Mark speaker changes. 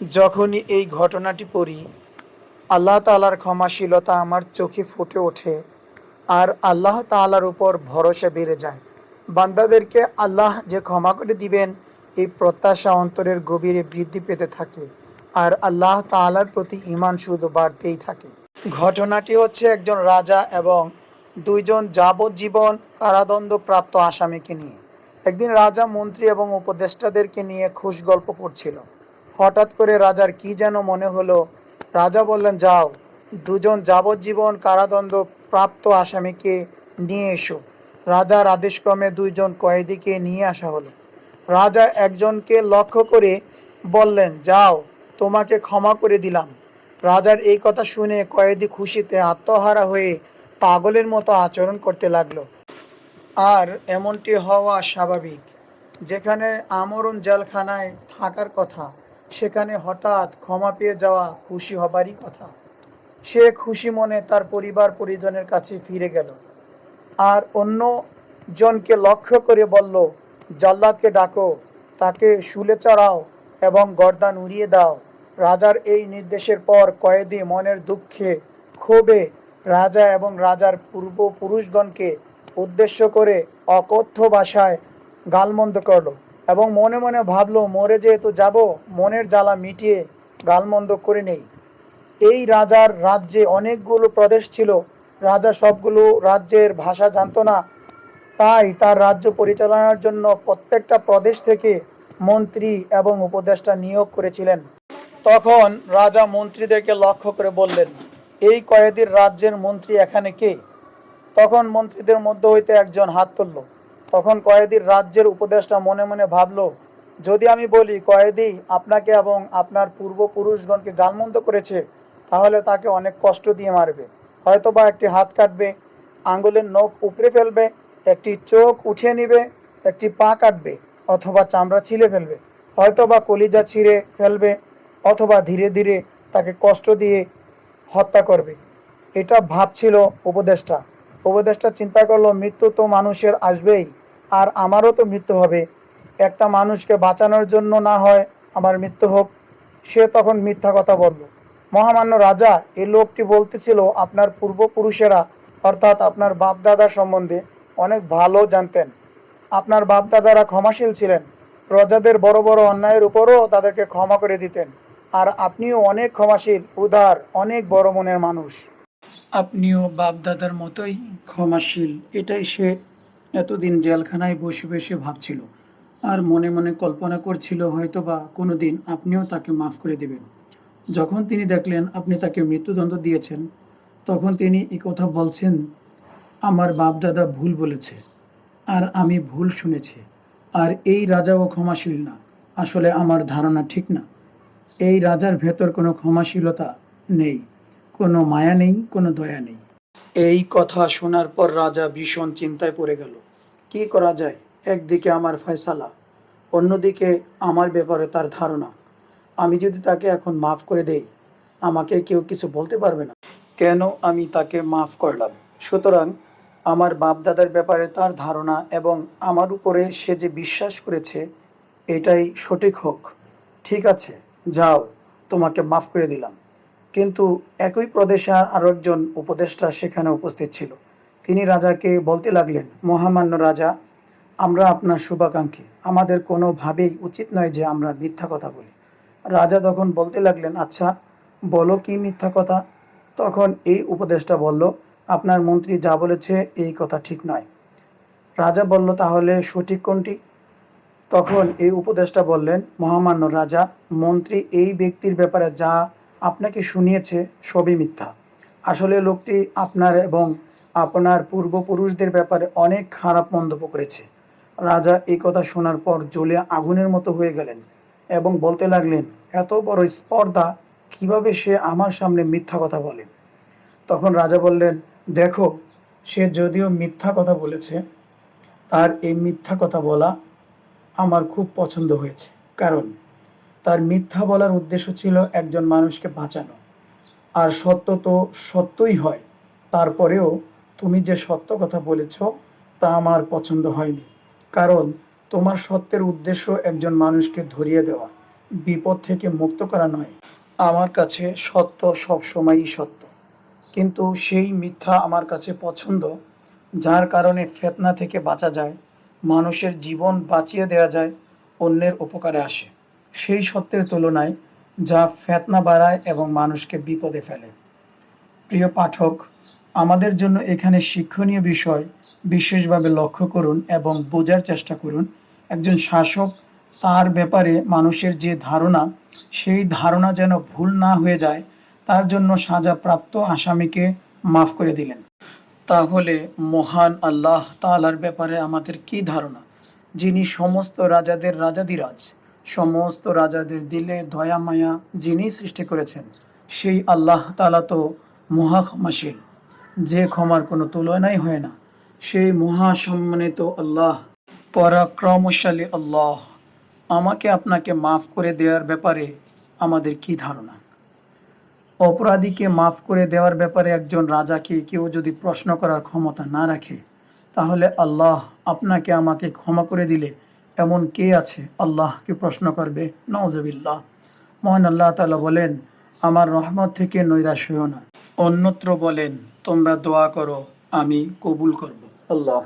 Speaker 1: যখনই এই ঘটনাটি পড়ি, আল্লাহ তালার ক্ষমাশীলতা আমার চোখে ফুটে ওঠে আর আল্লাহ তালার উপর ভরসা বেড়ে যায়। বান্দাদেরকে আল্লাহ যে ক্ষমা করে দিবেন, এই প্রত্যাশা অন্তরের গভীরে বৃদ্ধি পেতে থাকে আর আল্লাহ তালার প্রতি ইমান শুধু বাড়তেই থাকে। ঘটনাটি হচ্ছে একজন রাজা এবং দুইজন যাবজ্জীবন কারাদণ্ড প্রাপ্ত আসামিকে নিয়ে। একদিন রাজা, মন্ত্রী এবং উপদেষ্টাদেরকে নিয়ে খুশ গল্প করছিল। হঠাৎ করে রাজার কি যেন মনে হলো। রাজা বললেন, যাও, দুজন যাবজ্জীবন কারাদণ্ড প্রাপ্ত আসামিকে নিয়ে এসো। রাজার আদেশক্রমে দুইজন কয়েদিকে নিয়ে আসা হলো। রাজা একজনকে লক্ষ্য করে বললেন, যাও, তোমাকে ক্ষমা করে দিলাম। রাজার এই কথা শুনে কয়েদি খুশিতে আত্মহারা হয়ে পাগলের মতো আচরণ করতে লাগল। আর এমনটি হওয়া স্বাভাবিক, যেখানে আমরণ জেলখানায় থাকার কথা। সেখানে হঠাৎ ক্ষমা পেয়ে যাওয়া খুশি হবারই কথা। সে খুশি মনে তার পরিবার পরিজনের কাছে ফিরে গেল। আর অন্য জনকে লক্ষ্য করে বলল, জল্লাদকে ডাকো, তাকে শুলে চড়াও এবং গর্দান উড়িয়ে দাও। রাজার এই নির্দেশের পর কয়েদি মনের দুঃখে ক্ষোভে রাজা এবং রাজার পূর্বপুরুষগণকে উদ্দেশ্য করে অকথ্য ভাষায় গালমন্দ করল। এবং মনে মনে ভাবলো, মরে যেহেতু যাব, মনের জ্বালা মিটিয়ে গালমন্দ করে নেই। এই রাজার রাজ্যে অনেকগুলো প্রদেশ ছিল। রাজা সবগুলো রাজ্যের ভাষা জানতো না। তাই তার রাজ্য পরিচালনার জন্য প্রত্যেকটা প্রদেশ থেকে মন্ত্রী এবং উপদেষ্টা নিয়োগ করেছিলেন। তখন রাজা মন্ত্রীদেরকে লক্ষ্য করে বললেন, এই কয়েদির রাজ্যের মন্ত্রী এখানে কে? তখন মন্ত্রীদের মধ্য হইতে একজন হাত তুলল। তখন কয়েদির রাজ্যের উপদেষ্টা মনে মনে ভাবলো, যদি আমি বলি কয়েদি আপনাকে এবং আপনার পূর্বপুরুষগণকে গালমন্দ করেছে, তাহলে তাকে অনেক কষ্ট দিয়ে মারবে। হয়তো বা একটি হাত কাটবে আঙ্গুলের নখ উপড়ে ফেলবে, একটি চোখ উঠিয়ে নিবে, একটি পা কাটবে, অথবা চামড়া ছিলে ফেলবে হয়তো বা কলিজা ছিঁড়ে ফেলবে, অথবা ধীরে ধীরে তাকে কষ্ট দিয়ে হত্যা করবে। এটা ভাবছিল উপদেষ্টা। উপদেষ্টা চিন্তা করল, মৃত্যু তো মানুষের আসবেই। আর আমারও তো মৃত্যু হবে। একটা মানুষকে বাঁচানোর জন্য না হয় আমার মৃত্যু হোক, সে তখন মিথ্যা কথা বলল। মহামান্য রাজা এই লোকটি বলতেছিল, আপনার পূর্বপুরুষেরা, অর্থাৎ আপনার বাপদাদা সম্বন্ধে অনেক ভালো জানতেন। আপনার বাপদাদারা ক্ষমাশীল ছিলেন। প্রজাদের বড় বড় অন্যায়ের উপরও তাদেরকে ক্ষমা করে দিতেন। আর আপনিও অনেক ক্ষমাশীল, উদার, অনেক বড় মনের মানুষ। আপনিও বাপদাদার মতোই ক্ষমাশীল। এটাই সে এতদিন জেলখানায় বসে বসে ভাবছিল। আর মনে মনে কল্পনা করছিল হয়তোবা কোনো দিন আপনিও তাকে মাফ করে দেবেন। যখন তিনি দেখলেন আপনি তাকে মৃত্যুদণ্ড দিয়েছেন, তখন তিনি কথা বলছেন, আমার বাপদাদা ভুল বলেছে, আর আমি ভুল শুনেছি, আর এই রাজাও ক্ষমাশীল না। আসলে আমার ধারণা ঠিক না। এই রাজার ভেতর কোনো ক্ষমাশীলতা নেই, কোনো মায়া নেই, কোনো দয়া নেই। এই কথা শোনার পর রাজা ভীষণ চিন্তায় পড়ে গেল। কি করা যায়? একদিকে আমার ফয়সালা, অন্যদিকে আমার ব্যাপারে তার ধারণা। আমি যদি তাকে এখন মাফ করে দেই, আমাকে কেউ কিছু বলতে পারবে না। কেন আমি তাকে মাফ করলাম? সুতরাং আমার বাপদাদার ব্যাপারে তার ধারণা এবং আমার উপরে সে যে বিশ্বাস করেছে, এটাই সঠিক হোক। ঠিক আছে, যাও, তোমাকে মাফ করে দিলাম। কিন্তু একই প্রদেশে আরও একজন উপদেষ্টা সেখানে উপস্থিত ছিল। তিনি রাজাকে বলতে লাগলেন, মহামান্য রাজা, আমরা আপনার শুভাকাঙ্ক্ষী। আমাদের কোনোভাবেই উচিত নয় যে আমরা মিথ্যা কথা বলি। রাজা তখন বলতে লাগলেন আচ্ছা বলো কি মিথ্যা কথা? তখন এই উপদেষ্টা বলল, আপনার মন্ত্রী যা বলেছে এই কথা ঠিক নয়। রাজা বলল, তাহলে সঠিক কোনটি? তখন এই উপদেষ্টা বললেন, মহামান্য রাজা, মন্ত্রী এই ব্যক্তির ব্যাপারে যা আপনাকে শুনিয়েছে সবই মিথ্যা। আসলে লোকটি আপনার এবং আপনার পূর্বপুরুষদের ব্যাপারে অনেক খারাপ মন্তব্য করেছে। রাজা এই কথা শোনার পর জ্বলে আগুনের মতো হয়ে গেলেন এবং বলতে লাগলেন, এত বড় স্পর্ধা কীভাবে সে আমার সামনে মিথ্যা কথা বলে? তখন রাজা বললেন, দেখো, সে যদিও মিথ্যা কথা বলেছে, তার এই মিথ্যা কথা বলা আমার খুব পছন্দ হয়েছে। কারণ তার মিথ্যা বলার উদ্দেশ্য ছিল একজন মানুষকে বাঁচানো। আর সত্য তো সত্যই হয়। তারপরেও তুমি যে সত্য কথা বলেছ, তা আমার পছন্দ হয়নি। কারণ তোমার সত্যের উদ্দেশ্য একজন মানুষকে ধরিয়ে দেওয়া। বিপদ থেকে মুক্ত করা নয়। আমার কাছে সত্য সবসময়ই সত্য। কিন্তু সেই মিথ্যা আমার কাছে পছন্দ, যার কারণে ফেতনা থেকে বাঁচা যায়, মানুষের জীবন বাঁচিয়ে দেওয়া যায়, অন্যের উপকারে আসে। সেই সত্যের তুলনায় যা ফেতনা বাড়ায় এবং মানুষকে বিপদে ফেলে। প্রিয় পাঠক, আমাদের জন্য এখানে শিক্ষণীয় বিষয় বিশেষভাবে লক্ষ্য করুন এবং বোঝার চেষ্টা করুন। একজন শাসক তার ব্যাপারে মানুষের যে ধারণা, সেই ধারণা যেন ভুল না হয়ে যায়, তার জন্য সাজাপ্রাপ্ত আসামিকে মাফ করে দিলেন। তাহলে মহান আল্লাহ তাআলার ব্যাপারে আমাদের কি ধারণা? যিনি সমস্ত রাজাদের রাজাদিরাজ সমস্ত রাজাদের দিলে দয়া, মায়া যিনি সৃষ্টি করেছেন, সেই আল্লাহ তালা তো মহা ক্ষমাশীল যে ক্ষমার কোনো তুলনাই হয় না। সেই মহা সম্মানিত আল্লাহ, পরাক্রমশালী আল্লাহ। আমাকে আপনাকে মাফ করে দেওয়ার ব্যাপারে আমাদের কি ধারণা? অপরাধীকে মাফ করে দেওয়ার ব্যাপারে একজন রাজাকে কেউ যদি প্রশ্ন করার ক্ষমতা না রাখে, তাহলে আল্লাহ আপনাকে আমাকে ক্ষমা করে দিলে এমন কে আছে? আল্লাহকে প্রশ্ন করবে নওয়াজবিল্লাহ মহান আল্লাহ তালা বলেন, আমার রহমত থেকে নৈরাশ হইও না। অন্যত্র বলেন, তোমরা দোয়া করো, আমি কবুল করব। আল্লাহ